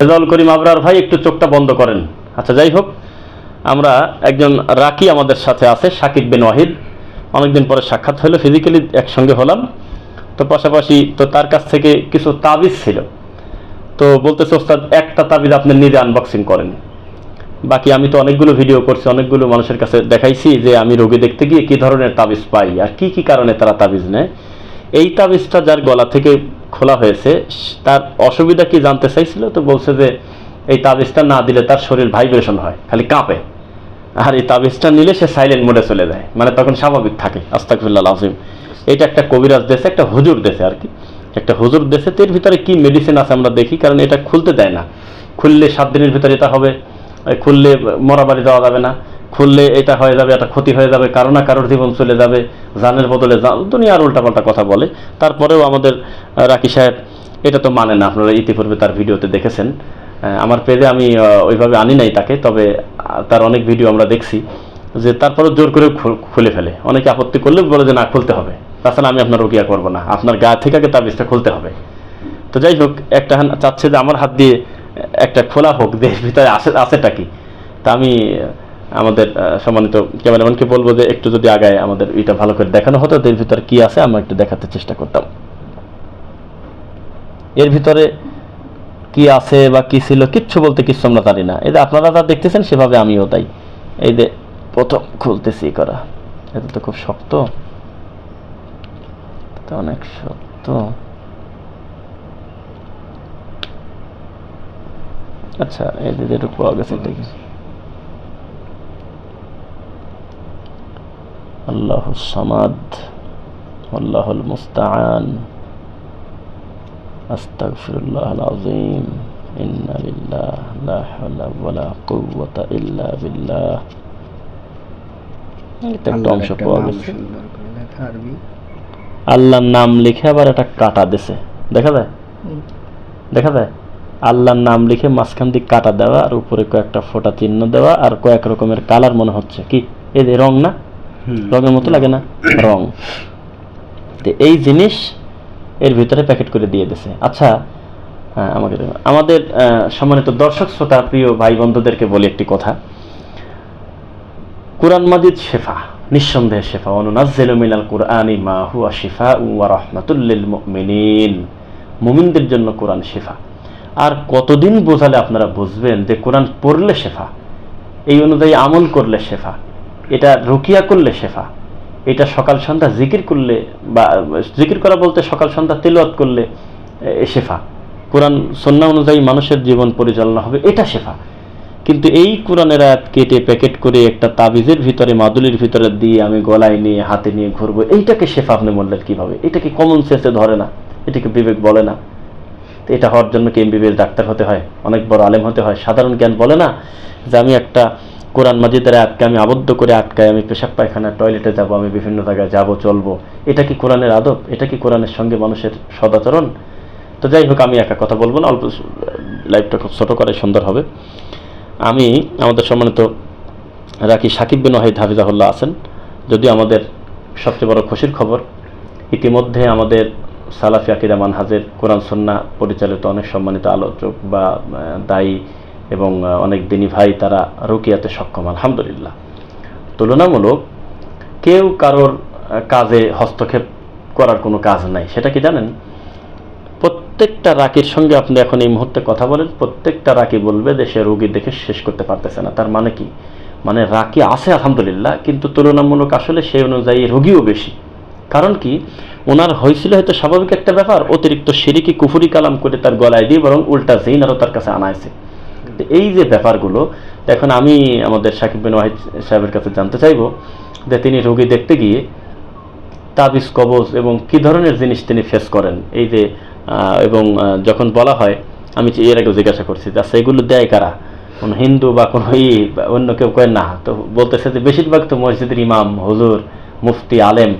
রেজাউল করিম আবরার ভাই, একটু চোখটা বন্ধ করেন। আচ্ছা যাই হোক, আমরা একজন রাকি আমাদের সাথে আছে, সাকিব বিন ওয়াহিদ। অনেকদিন পরে সাক্ষাৎ হলো ফিজিক্যালি একসঙ্গে হলাম। তো পাশাপাশি তো তার কাছ থেকে কিছু তাবিজ ছিল। তো বলতেছে, ওস্তাদ, একটা তাবিজ আপনি নিজে আনবক্সিং করেন। বাকি আমি তো অনেকগুলো ভিডিও করছি, অনেকগুলো মানুষের কাছে দেখাইছি যে আমি রোগী দেখতে গিয়ে কি ধরনের তাবিজ পাই আর কি কি কারণে তারা তাবিজ নেয়। এই তাবিজটা যার গলা থেকে খোলা হয়েছে। তার অসুবিধা কি জানতে চাইছিল? তো বলছে যে, এই তাবিজটা না দিলে তার শরীর ভাইব্রেশন হয়, খালি কাঁপে। আর এই তাবিজটা নিলে সে সাইলেন্ট মোডে চলে যায়। মানে তখন স্বাভাবিক থাকে আস্তাকফিল্লাহ আজিম এটা একটা কবিরাজ দেশে, একটা হুজুর দেশে আর কি। একটা হুজুর দেশে এর ভিতরে কি মেডিসিন আছে আমরা দেখি, কারণ এটা খুলতে দেয় না। খুললে সাত দিনের ভিতরে এটা হবে খুললে মরাবাড়ি দেওয়া যাবে না। খুললে এটা হয়ে যাবে একটা ক্ষতি হয়ে যাবে, কারও না কারোর জীবন চলে যাবে, জানের বদলে দুনিয়ার উল্টাপাল্টা কথা বলে। তারপরেও আমাদের রাকি সাহেব, এটা তো মানে না, আপনারা ইতিপূর্বে তার ভিডিওতে দেখেছেন। আমার পেজে আমি ওইভাবে আনি নাই তাকে, তবে তার অনেক ভিডিও আমরা দেখছি, যে তারপরে জোর করে খুলে ফেলে। অনেকে আপত্তি করলে বলে যে না, খুলতে হবে। তাছাড়া আমি আপনার রোগিয়া করব না। আপনার গা থেকে আগে তার তাবিজটা খুলতে হবে। তো যাই হোক, একটা চাচ্ছে যে আমার হাত দিয়ে একটা খোলা হোক দেশ ভিতরে আসে আছেটা কি? তা আমি আমাদের সম্মানিত ক্যামেরাম্যানকে বলব যে একটু যদি আগায় আমাদের এটা ভালো করে দেখানো হতো এর ভিতরে কি আছে, আমরা একটু দেখাতে চেষ্টা করতাম। এর ভিতরে কি আছে বা কি ছিল, কিচ্ছু বলতে কিচ্ছু আমরা জানি না। এই যে আপনারা যা দেখতেছেন, সেভাবে আমিও তাই। এই যে প্রথম খুলতেছি করা। এটা তো খুব শক্ত। এটা অনেক শক্ত। আচ্ছা এই যে যেটুকু পাওয়া গেছে দেখি। আল্লাহ সামাদ আল্লাহুল মুস্তাআন। আস্তাগফিরুল্লাহ আল-আযীম ইন্না লিল্লাহ লা হাওলা ওয়ালা কুওয়াতা ইল্লা বিল্লাহ। এটা একটা আল্লাহর অংশ একটা পাওয়া নাম গেছে। লেখা আরবি। আল্লাহর নাম লিখে আবার একটা কাটা দিছে। দেখা যায়? দেখা যায়? আল্লাহর নাম লিখে মাঝখান দিয়ে কাটা দেওয়া আর উপরে কয়েকটা ফোঁটা চিহ্ন দেওয়া আর কয়েক রকমের কালার মনে হচ্ছে। কি? যে রং না? রঙের মতো লাগে না রং। তো এই জিনিস এর ভিতরে প্যাকেট করে দিয়ে দিছে। আচ্ছা আমাকে আমাদের সম্মানিত দর্শক শ্রোতা প্রিয় ভাই বন্ধুদেরকে বলি একটি কথা। কুরআন মাজিদ শেফা নিঃসন্দেহে শেফা। অনুনাজ্জিলু মিনাল কুরআনি মা হুয়া শিফা ওয়া রাহমাতুল লিল মুমিনিন। মুমিনদের জন্য কোরআন শেফা। আর কতদিন বোঝালে আপনারা বুঝবেন যে কোরআন পড়লে শেফা এই অনুযায়ী আমল করলে শেফা। এটা রুকিয়া করলে শেফা, এটা সকাল সন্ধ্যা জিকির করলে বা জিকির করা বলতে সকাল সন্ধ্যা তেলাওয়াত করলে শেফা। কোরআন সন্না অনুযায়ী মানুষের জীবন পরিচালনা হবে, এটা শেফা। কিন্তু এই কোরআনের আয়াত কেটে প্যাকেট করে একটা তাবিজের ভিতরে, মাদুলির ভিতরে দিয়ে আমি গলায় নিয়ে, হাতে নিয়ে ঘুরবো, এইটাকে শেফা আপনি বললেন কীভাবে? এটাকে কমন সেন্সে ধরে না? এটাকে বিবেক বলে না? তো এটা হওয়ার জন্য কি এমবিবিএস ডাক্তার হতে হয়? অনেক বড় আলেম হতে হয়? সাধারণ জ্ঞান বলে না যে আমি একটা কোরআন মাজিদের আটকে আমি আবদ্ধ করে আটকায় আমি পেশাব পায়খানা, টয়লেটে যাব, আমি বিভিন্ন জায়গায় যাব, চলবো। এটা কি কোরআনের আদব? এটা কি কোরআনের সঙ্গে মানুষের সদাচরণ? তো যাই হোক, আমি একা কথা বলব না, অল্প লাইফটা খুব ছোটো করে, সুন্দর হবে। আমি আমাদের সম্মানিত রাকি সাকিব বিন ওয়াহিদ হাফিজাহুল্লাহ আছেন। যদিও আমাদের সবচেয়ে বড় খুশির খবর, ইতিমধ্যে আমাদের সালাফি আকিদা মানহাজের কোরআন সন্না পরিচালিত অনেক সম্মানিত আলোচক বা দায়ী এবং অনেক দিনী ভাই তারা রুকিয়াতে সক্ষম, আলহামদুলিল্লাহ। তুলনামূলক কেউ কারোর কাজে হস্তক্ষেপ করার কোনো কাজ নাই। সেটা কি জানেন? প্রত্যেকটা রাকির সঙ্গে আপনি এখন এই মুহূর্তে কথা বলেন, প্রত্যেকটা রাকি বলবে সে রোগী দেখে শেষ করতে পারতেছে না। তার মানে কি? মানে রাকি আছে, আলহামদুলিল্লাহ, কিন্তু তুলনামূলক আসলে সেই অনুযায়ী রোগীও বেশি। কারণ কি? ওনার হয়েছিল হয়তো স্বাভাবিক একটা ব্যাপার, অতিরিক্ত সিরিকি কুফুরি কালাম করে তার গলায় দিয়ে বরং উল্টা জিন আরও তার কাছে আনাইছে। এই যে ব্যাপারগুলো, এখন আমি আমাদের সাকিব বিন ওয়াহিদ সাহেবের কাছে জানতে চাইব যে তিনি রোগী দেখতে গিয়ে তাবিজ, কবজ এবং কি ধরনের জিনিস তিনি ফেস করেন? এই যে এবং যখন বলা হয়, আমি এর আগে জিজ্ঞাসা করছি আচ্ছা এগুলো দেয় কারা? কোনো হিন্দু বা কোনো ই অন্য কেউ কয় না। তো বলতেছে যে বেশিরভাগ তো মসজিদের ইমাম, হুজুর, মুফতি, আলেম।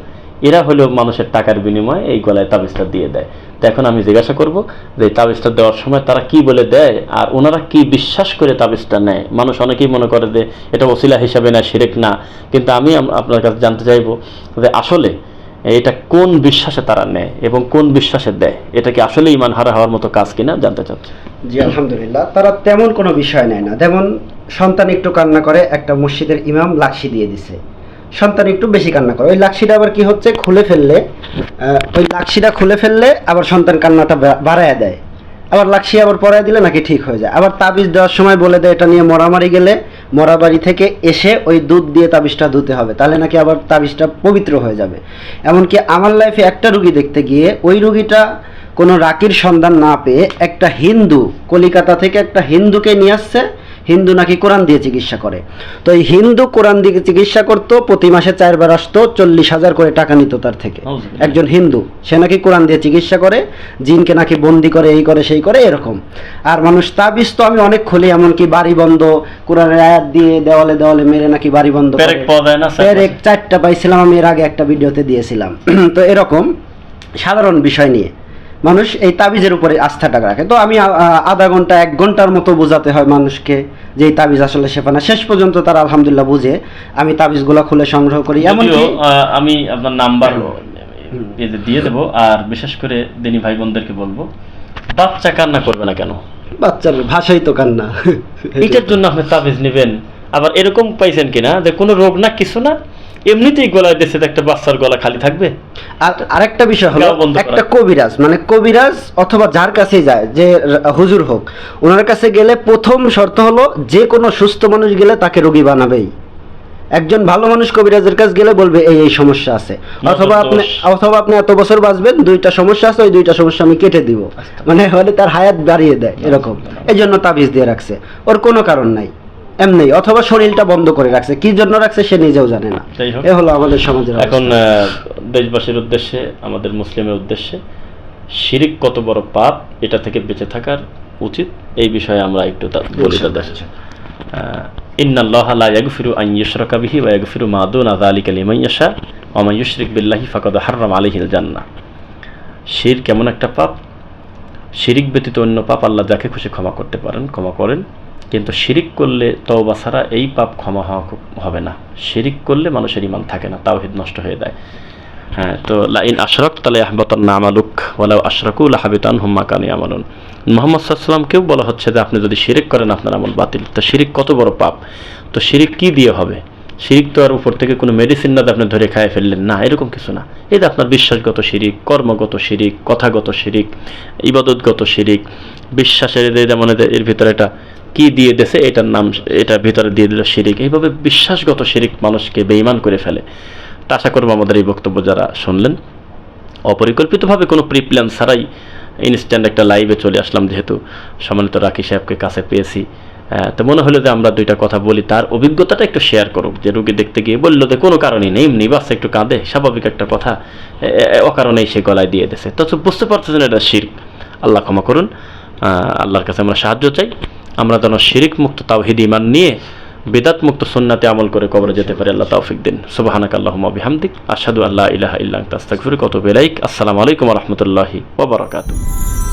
এরা হলো মানুষের টাকার বিনিময়ে এই গলায় তাবিজটা দিয়ে দেয়। তো এখন আমি জিজ্ঞাসা করব যে তাবিজটা দেওয়ার সময় তারা কি বলে দেয় আর ওনারা কি বিশ্বাস করে তাবিজটা নেয়? মানুষ অনেকেই মনে করে যে এটা ওসিলা হিসাবে না শিরেক না। কিন্তু আমি আপনার কাছে জানতে চাইব যে আসলে এটা কোন বিশ্বাসে তারা নেয় এবং কোন বিশ্বাসে দেয়? এটা কি আসলে ইমান হারা হওয়ার মতো কাজ কিনা জানতে চাচ্ছি। জি, আলহামদুলিল্লাহ। তারা তেমন কোনো বিষয় নেয় না। যেমন সন্তান একটু কান্না করে, একটা মসজিদের ইমাম লাক্সি দিয়ে দিছে। সন্তান একটু বেশি কান্না করে। ওই লাক্সিটা আবার কি হচ্ছে? খুলে ফেললে ওই লাক্সিটা খুলে ফেললে আবার সন্তান কান্নাটা বাড়ায় দেয়। আবার লাক্সি আবার পরায় দিলে নাকি ঠিক হয়ে যায়। আবার তাবিজ দেওয়ার সময় বলে দেয়, এটা নিয়ে মরামারি গেলে মরাবাড়ি থেকে এসে ওই দুধ দিয়ে তাবিজটা ধুতে হবে। তাহলে নাকি আবার তাবিজটা পবিত্র হয়ে যাবে। এমনকি আমার লাইফে একটা রুগী দেখতে গিয়ে ওই রুগীটা কোনো রাকির সন্ধান না পেয়ে একটা হিন্দু কলিকাতা থেকে একটা হিন্দুকে নিয়ে আসছে হিন্দু নাকি কোরআন দিয়ে চিকিৎসা করে? তো এই হিন্দু কোরআন দিয়ে চিকিৎসা করতো প্রতি মাসে চারবার আসতো চল্লিশ হাজার করে টাকা নিত তার থেকে। একজন হিন্দু সে নাকি কোরআন দিয়ে চিকিৎসা করে জিনকে নাকি বন্দি করে এই করে সেই করে এরকম। আর মানুষ তাবিজ তো আমি অনেক খুলি এমনকি বাড়ি বন্ধ কোরআনের আয়াত দিয়ে দেওয়ালে দেওয়ালে মেরে নাকি বাড়ি বন্ধ? পেরেক চারটা পাইছিলাম আমি এর আগে একটা ভিডিওতে দিয়েছিলাম। তো এরকম সাধারণ বিষয় নিয়ে। মানুষ এই তাবিজের উপরে আস্থাটা রাখে। তো আমি আধা ঘণ্টা এক ঘণ্টার মতো বোঝাতে হয় মানুষকে যে এই তাবিজ আসলে শেফানা শেষ পর্যন্ত তারা আলহামদুলিল্লাহ বুঝে আমি তাবিজগুলো খুলে সংগ্রহ করি। এমনকি আমি আপনার নাম্বার দিয়ে দেবো। আর বিশেষ করে দিনী ভাই বোনদেরকে বলব বাচ্চা কান্না করবে না কেন? বাচ্চার ভাষাই তো কান্না। এটার জন্য আপনি তাবিজ নেবেন। আবার এরকম পাইছেন কিনা যে কোনো রোগ না কিছু না এমনিতেই গলায় দেশে একটা বাচ্চার গলা খালি থাকবে। আর আরেকটা বিষয় হলো। একটা কবিরাজ মানে কবিরাজ অথবা যার কাছে যায় যে হুজুর হোক ওনার কাছে গেলে প্রথম শর্ত হলো যে কোনো সুস্থ মানুষ গেলে তাকে রোগী বানাবেই। একজন ভালো মানুষ কবিরাজের কাছে গেলে বলবে এই এই সমস্যা আছে। অথবা আপনি অথবা আপনি এত বছর বাঁচবেন দুইটা সমস্যা আছে ওই দুইটা সমস্যা আমি কেটে দিব। মানে হলে তার হায়াত বাড়িয়ে দেয় এরকম। এই জন্য তাবিজ দিয়ে রাখছে। ওর কোনো কারণ নাই। এমনি অথবা শরীরটা বন্ধ করে রাখছে। কি জন্য রাখছে সে নিজেও জানে না। এ হলো আমাদের সমাজের এখন দেশবাসীর উদ্দেশ্যে আমাদের মুসলিমের উদ্দেশ্যে শিরিক কত বড় পাপ এটা থেকে বেঁচে থাকার উচিত। এই বিষয়ে আমরা একটু তা- বলি তাদের। ইন্নাল্লাহ লা ইয়াগফিরু আন ইউশরাকা বিহি ওয়া ইয়াগফিরু মা দুনা যালিকা লিমান ইয়াশা ওয়া মান ইউশরিক বিল্লাহি ফাকাদ হাররাম আলাইহিল জান্নাহ। শিরক কেমন একটা পাপ? শিরিক ব্যতীত অন্য পাপ আল্লাহ যাকে খুশি ক্ষমা করতে পারেন ক্ষমা করেন। কিন্তু শিরিক করলে তওবা ছাড়া এই পাপ ক্ষমা হওয়া খুব হবে না। শিরিক করলে মানুষের ইমান থাকে না, তাওহিদ নষ্ট হয়ে যায়। হ্যাঁ তো লাইন আশরাক আহবাতান না আমালুক ওয়ালাউ আশরাকু লাহাবিতান হুম্মা কানি আমালুন মোহাম্মদ সাল্লামকেও বলা হচ্ছে যে আপনি যদি শিরিক করেন, আপনার আমল বাতিল। তো শিরিক কত বড় পাপ? তো শিরিক কি দিয়ে হবে? শিরিক তো আর উপর থেকে কোনো মেডিসিন না আপনি ধরে খায় ফেললেন। না, এরকম কিছু না। এই যে আপনার বিশ্বাসগত শিরিক, কর্মগত শিরিক, কথাগত শিরিক, ইবাদতগত শিরিক, বিশ্বাসের যেমন এর ভিতরে এটা কি দিয়ে দেছে, এটার নাম, এটার ভিতরে দিয়ে দিল শিরিক। এইভাবে বিশ্বাসগত শিরিক মানুষকে বেঈমান করে ফেলে। তা আশা করব আমাদের এই বক্তব্য যারা শুনলেন, অপরিকল্পিতভাবে কোনো প্রি প্ল্যান ছাড়াই ইনস্ট্যান্ট একটা লাইভে চলে আসলাম, যেহেতু সম্মানিত রাকি সাহেবকে কাছে পেয়েছি। তো মনে হলো যে আমরা দুইটা কথা বলি, তার অভিজ্ঞতাটা একটু শেয়ার করুক। যে রুগী দেখতে গিয়ে বলল যে, কোনো কারণেই নেই, এমনি বাচ্চা একটু কাঁদে, স্বাভাবিক একটা কথা অকারণেই সে গলায় দিয়ে দিয়েছে তো বুঝতে পারতেছেন এটা শির আল্লাহ ক্ষমা করুন। আল্লাহর কাছে আমরা সাহায্য চাই। আমরা যেন শিরিক মুক্ত তাওহিদ ইমান নিয়ে বেদাত মুক্ত সুন্নাতে আমল করে কবরে যেতে পারে, আল্লাহ তৌফিক দিন। সুবাহানাক আল্লাহ বিহামদিক আসাদু আল্লাহ ইলাহা ইল্লা ওয়া আতুবু ইলাইক। আসসালামু আলাইকুম রাহমাতুল্লাহি বারাকাতুহু।